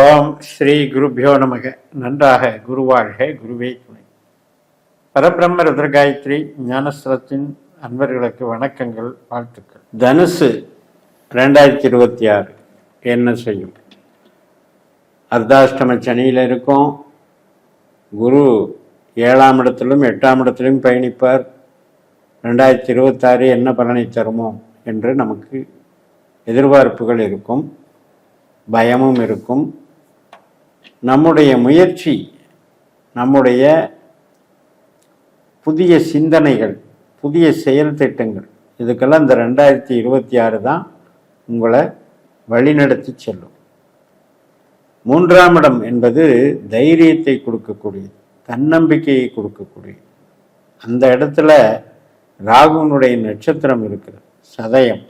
ஓம் ஸ்ரீ குருபியோ நமக. நன்றாக குருவாழ்க குருவே. துணை பரபிரம்ம ருத்ரகாயத்ரி ஞானஸ்தலத்தின் அன்பர்களுக்கு வணக்கங்கள் வாழ்த்துக்கள். தனுசு ரெண்டாயிரத்தி இருபத்தி ஆறு. என்ன செய்யும்? அர்த்தாஷ்டம சனியில் இருக்கும். குரு ஏழாம் இடத்திலும் எட்டாம் இடத்திலும் பயணிப்பார். ரெண்டாயிரத்தி இருபத்தாறு என்ன பலனை தருமோ என்று நமக்கு எதிர்பார்ப்புகள் இருக்கும். பயமும் இருக்கும். நம்முடைய முயற்சி நம்முடைய புதிய சிந்தனைகள் புதிய செயல் திட்டங்கள் இதுக்கெல்லாம் இந்த ரெண்டாயிரத்தி இருபத்தி ஆறு தான் உங்களை வழிநடத்தி செல்லும். மூன்றாம் இடம் என்பது தைரியத்தை கொடுக்கக்கூடியது தன்னம்பிக்கையை கொடுக்கக்கூடியது. அந்த இடத்துல ராகுனுடைய நட்சத்திரம் இருக்கிறது சதயம்.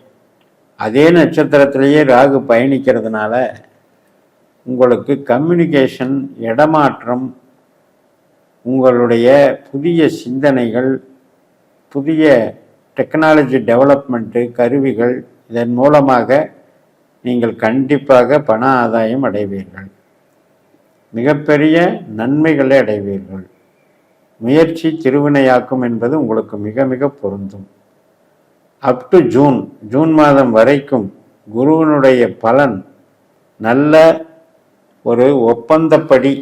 அதே நட்சத்திரத்திலேயே ராகு பயணிக்கிறதுனால உங்களுக்கு கம்யூனிகேஷன் இடமாற்றம் உங்களுடைய புதிய சிந்தனைகள் புதிய டெக்னாலஜி டெவலப்மெண்ட்டு கருவிகள் இதன் மூலமாக நீங்கள் கண்டிப்பாக பண ஆதாயம் அடைவீர்கள். மிகப்பெரிய நன்மைகளை அடைவீர்கள். முயற்சி திருவினையாக்கும் என்பது உங்களுக்கு மிக மிக பொருந்தும். அப் டு ஜூன் ஜூன் மாதம் வரைக்கும் குருவினுடைய பலன் நல்ல ஒரு ஒப்பந்தப்படி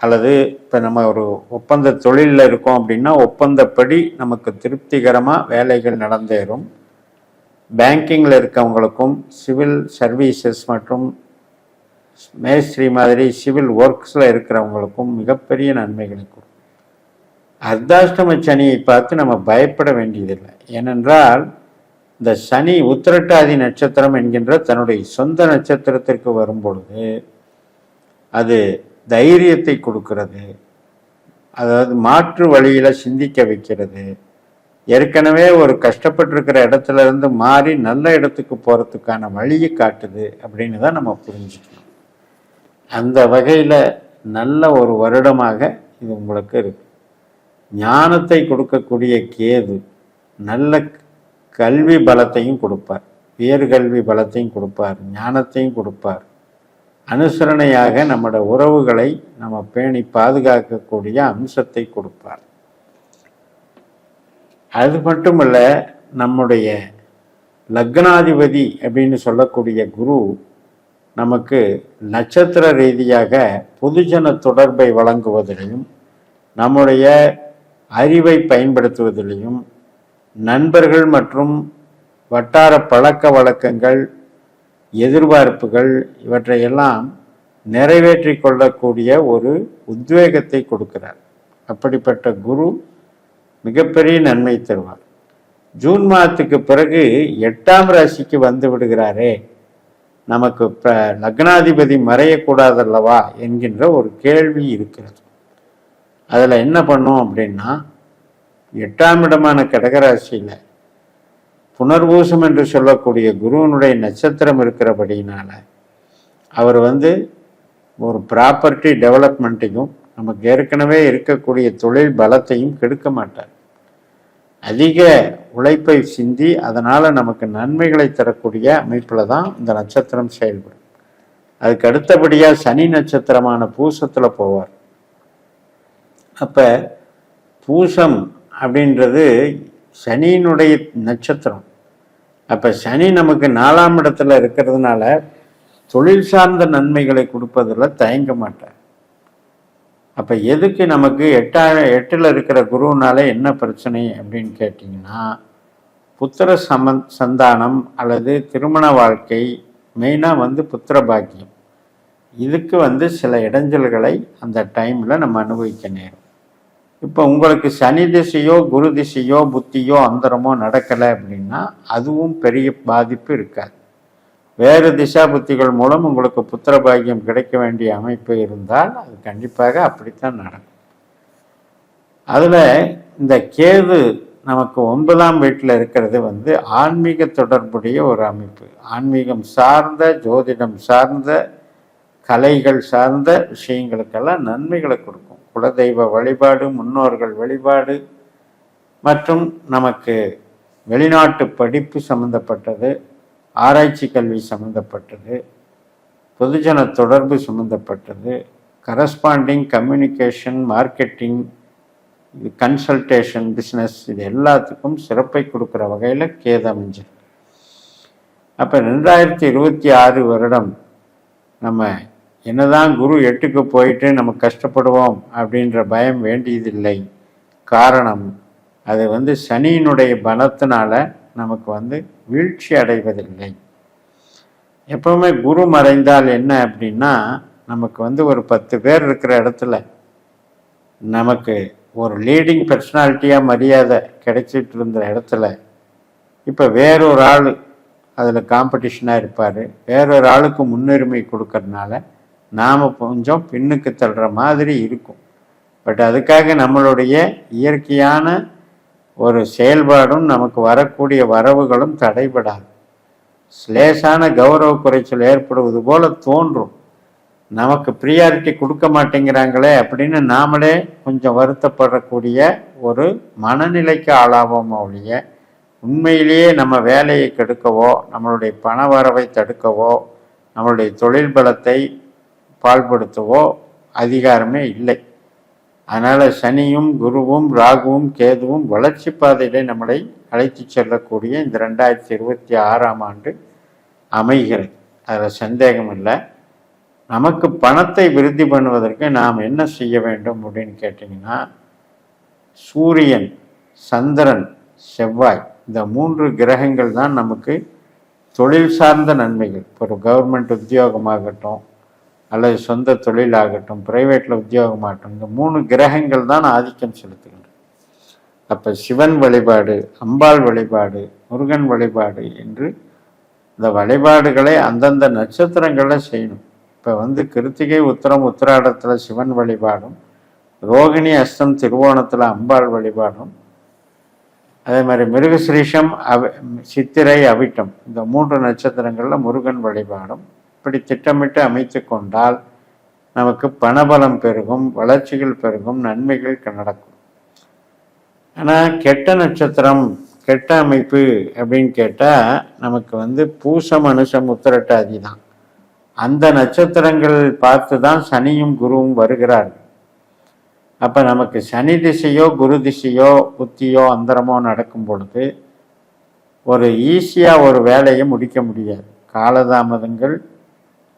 அல்லது இப்போ நம்ம ஒரு ஒப்பந்த தொழிலில் இருக்கோம் அப்படின்னா ஒப்பந்தப்படி நமக்கு திருப்திகரமாக வேலைகள் நடந்தேறும். பேங்கிங்கில் இருக்கவங்களுக்கும் சிவில் சர்வீசஸ் மற்றும் மேஸ்திரி மாதிரி சிவில் ஒர்க்ஸில் இருக்கிறவங்களுக்கும் மிகப்பெரிய நன்மைகளை கொடுக்கும் அர்த்தாஷ்டம சனியை பார்த்து நம்ம பயப்பட வேண்டியதில்லை. ஏனென்றால் இந்த சனி உத்திரட்டாதி நட்சத்திரம் என்கின்ற தன்னுடைய சொந்த நட்சத்திரத்திற்கு வரும்பொழுது அது தைரியத்தை கொடுக்கிறது. அதாவது மாற்று வழியில் சிந்திக்க வைக்கிறது. ஏற்கனவே ஒரு கஷ்டப்பட்டிருக்கிற இடத்துல இருந்து மாறி நல்ல இடத்துக்கு போகிறதுக்கான வழியை காட்டுது அப்படின்னு தான் நம்ம புரிஞ்சுக்கணும். அந்த வகையில் நல்ல ஒரு வருடமாக இது உங்களுக்கு இருக்கு. ஞானத்தை கொடுக்கக்கூடிய கேது நல்ல கல்வி பலத்தையும் கொடுப்பார். உயர்கல்வி பலத்தையும் கொடுப்பார். ஞானத்தையும் கொடுப்பார். அனுசரணையாக நம்முடைய உறவுகளை நம்ம பேணி பாதுகாக்கக்கூடிய அம்சத்தை கொடுப்பார். அது மட்டுமல்ல நம்முடைய லக்னாதிபதி அப்படின்னு சொல்லக்கூடிய குரு நமக்கு நட்சத்திர ரீதியாக பொதுஜன தொடர்பை வழங்குவதிலையும் நம்முடைய அறிவை பயன்படுத்துவதிலையும் நண்பர்கள் மற்றும் வட்டார பழக்க வழக்கங்கள் எதிர்பார்ப்புகள் இவற்றையெல்லாம் நிறைவேற்றி கொள்ளக்கூடிய ஒரு உத்வேகத்தை கொடுக்கிறார். அப்படிப்பட்ட குரு மிகப்பெரிய நன்மை தருவார். ஜூன் மாதத்துக்கு பிறகு எட்டாம் ராசிக்கு வந்து விடுகிறாரே நமக்கு இப்போ லக்னாதிபதி மறையக்கூடாதல்லவா என்கின்ற ஒரு கேள்வி இருக்கிறது. அதில் என்ன பண்ணோம் அப்படின்னா எட்டாம் இடமான கடகராசியில் புனர்பூசம் என்று சொல்லக்கூடிய குருவனுடைய நட்சத்திரம் இருக்கிறபடினால அவர் வந்து ஒரு ப்ராப்பர்ட்டி டெவலப்மெண்ட்டையும் நமக்கு ஏற்கனவே இருக்கக்கூடிய தொழில் பலத்தையும் கெடுக்க மாட்டார். அதிக உழைப்பை சிந்தி அதனால் நமக்கு நன்மைகளை தரக்கூடிய அமைப்பில் தான் இந்த நட்சத்திரம் செயல்படும். அதுக்கு அடுத்தபடியாக சனி நட்சத்திரமான பூசத்தில் போவார். அப்போ பூசம் அப்படின்றது சனியினுடைய நட்சத்திரம். அப்போ சனி நமக்கு நாலாம் இடத்துல இருக்கிறதுனால தொழில் சார்ந்த நன்மைகளை கொடுப்பதில் தயங்க மாட்டேன் அப்போ எதுக்கு நமக்கு எட்டா எட்டில் இருக்கிற குருவினால என்ன பிரச்சனை அப்படின்னு கேட்டிங்கன்னா புத்திர சம சந்தானம் அல்லது திருமண வாழ்க்கை மெயினாக வந்து புத்திர பாக்கியம். இதுக்கு வந்து சில இடைஞ்சல்களை அந்த டைமில் நம்ம அனுபவிக்க நேரும். இப்போ உங்களுக்கு சனி திசையோ குரு திசையோ புத்தியோ அந்தரமோ நடக்கலை அப்படின்னா அதுவும் பெரிய பாதிப்பு இருக்காது. வேறு திசா புத்திகள் மூலம் உங்களுக்கு புத்திர பாக்கியம் கிடைக்க வேண்டிய அமைப்பு இருந்தால் அது கண்டிப்பாக அப்படித்தான் நடக்கும். அதில் இந்த கேது நமக்கு ஒன்பதாம் வீட்டில் இருக்கிறது வந்து ஆன்மீக தொடர்புடைய ஒரு அமைப்பு. ஆன்மீகம் சார்ந்த ஜோதிடம் சார்ந்த கலைகள் சார்ந்த விஷயங்களுக்கெல்லாம் நன்மைகளை கொடுக்கும். குலதெய்வ வழிபாடு முன்னோர்கள் வழிபாடு மற்றும் நமக்கு வெளிநாட்டு படிப்பு சம்பந்தப்பட்டது ஆராய்ச்சி கல்வி சம்பந்தப்பட்டது பொதுஜன தொடர்பு சம்மந்தப்பட்டது கரஸ்பாண்டிங் கம்யூனிகேஷன் மார்க்கெட்டிங் இது கன்சல்டேஷன் பிஸ்னஸ் இது எல்லாத்துக்கும் சிறப்பை கொடுக்குற வகையில் கேது அமைஞ்சிருக்கு. அப்போ ரெண்டாயிரத்தி இருபத்தி ஆறு வருடம் நம்ம என்னதான் குரு எட்டுக்கு போயிட்டு நம்ம கஷ்டப்படுவோம் அப்படின்ற பயம் வேண்டியதில்லை. காரணம் அது வந்து சனியினுடைய பலத்தினால நமக்கு வந்து வீழ்ச்சி அடைவதில்லை. எப்பவுமே குரு மறைந்தால் என்ன அப்படின்னா நமக்கு வந்து ஒரு பத்து பேர் இருக்கிற இடத்துல நமக்கு ஒரு லீடிங் பர்சனாலிட்டியாக மரியாதை கிடைச்சிட்டு இருந்த இடத்துல இப்போ வேறொரு ஆள் அதில் காம்படிஷனாக இருப்பார். வேறொரு ஆளுக்கு முன்னுரிமை கொடுக்கறதுனால நாம் கொஞ்சம் பின்னுக்கு தள்ளுற மாதிரி இருக்கும். பட் அதுக்காக நம்மளுடைய இயற்கையான ஒரு செயல்பாடும் நமக்கு வரக்கூடிய வரவுகளும் தடைபடாது. லேசான கௌரவ குறைச்சல் ஏற்படுவது போல தோன்றும். நமக்கு ப்ரியாரிட்டி கொடுக்க மாட்டேங்கிறாங்களே அப்படின்னு நாமளே கொஞ்சம் வருத்தப்படக்கூடிய ஒரு மனநிலைக்கு ஆளாவோம் ஒழிய உண்மையிலேயே நம்ம வேலையை கெடுக்கவோ நம்மளுடைய பண வரவை தடுக்கவோ நம்மளுடைய தொழில் பலத்தை பால்படுத்தவோ அதிகாரமே இல்லை. அதனால் சனியும் குருவும் ராகுவும் கேதுவும் வளர்ச்சி பாதையிலே நம்மளை அழைத்து செல்லக்கூடிய இந்த ரெண்டாயிரத்தி இருபத்தி ஆறாம் ஆண்டு அமைகிறது. அதில் சந்தேகம் இல்லை. நமக்கு பணத்தை விருத்தி பண்ணுவதற்கு நாம் என்ன செய்ய வேண்டும் அப்படின்னு கேட்டிங்கன்னா சூரியன் சந்திரன் செவ்வாய் இந்த மூன்று கிரகங்கள் தான் நமக்கு தொழில் சார்ந்த நன்மைகள். இப்போ ஒரு கவர்மெண்ட் உத்தியோகமாகட்டும் அல்லது சொந்த தொழிலாகட்டும் பிரைவேட்டில் உத்தியோகமாகட்டும் இந்த மூணு கிரகங்கள் தான் ஆதிக்கம் செலுத்துகின்றன அப்போ சிவன் வழிபாடு அம்பாள் வழிபாடு முருகன் வழிபாடு என்று இந்த வழிபாடுகளை அந்தந்த நட்சத்திரங்களில் செய்யணும். இப்போ வந்து கிருத்திகை உத்தரம் உத்திராடத்தில் சிவன் வழிபாடும் ரோகிணி அஸ்தம் திருவோணத்தில் அம்பாள் வழிபாடும் அதே மாதிரி மிருகசிரீஷம் அவ சித்திரை அவிட்டம் இந்த மூன்று நட்சத்திரங்களில் முருகன் வழிபாடும் இப்படி திட்டமிட்டு அமைத்து கொண்டால் நமக்கு பணபலம் பெருகும் வளர்ச்சிகள் பெருகும் நன்மைகள் நடக்கும். ஆனால் கெட்ட நட்சத்திரம் கெட்ட அமைப்பு அப்படின்னு கேட்டால் நமக்கு வந்து பூசம் அனுசம் உத்திரட்டாதி தான் அந்த நட்சத்திரங்கள் பார்த்து தான் சனியும் குருவும் வருகிறார்கள். அப்போ நமக்கு சனி திசையோ குரு திசையோ புத்தியோ அந்தரமோ நடக்கும் பொழுது ஒரு ஈஸியாக ஒரு வேலையை முடிக்க முடியாது. காலதாமதங்கள்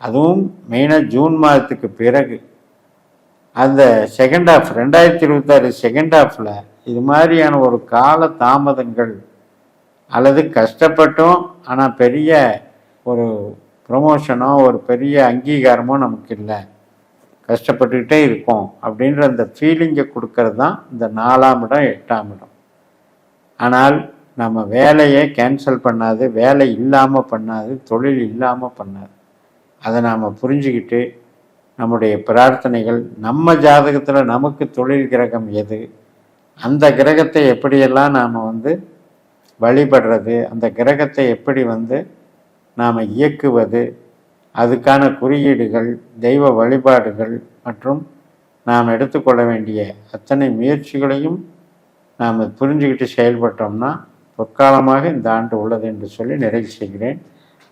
அதுவும் மெயினாக ஜூன் மாதத்துக்கு பிறகு. அந்த செகண்ட் ஆஃப் ரெண்டாயிரத்தி இருபத்தாறு செகண்ட் ஆஃபில் இது மாதிரியான ஒரு கால தாமதங்கள் அல்லது கஷ்டப்பட்டும் ஆனால் பெரிய ஒரு ப்ரொமோஷனோ ஒரு பெரிய அங்கீகாரமோ நமக்கு இல்லை. கஷ்டப்பட்டுக்கிட்டே இருக்கோம் அப்படின்ற அந்த ஃபீலிங்கை கொடுக்கறது தான் இந்த நாலாம் இடம் எட்டாம் இடம். ஆனால் நம்ம வேலையை கேன்சல் பண்ணாது வேலை இல்லாமல் பண்ணாது தொழில் இல்லாமல் பண்ணாது. அதை நாம் புரிஞ்சுக்கிட்டு நம்முடைய பிரார்த்தனைகள் நம்ம ஜாதகத்தில் நமக்கு தொழில் கிரகம் எது அந்த கிரகத்தை எப்படியெல்லாம் நாம் வந்து வழிபடுறது அந்த கிரகத்தை எப்படி வந்து நாம் இயக்குவது அதுக்கான குறியீடுகள் தெய்வ வழிபாடுகள் மற்றும் நாம் எடுத்துக்கொள்ள வேண்டிய அத்தனை முயற்சிகளையும் நாம் புரிஞ்சுக்கிட்டு செயல்பட்டோம்னா பொற்காலமாக இந்த ஆண்டு உள்ளது என்று சொல்லி நிறைவு செய்கிறேன்.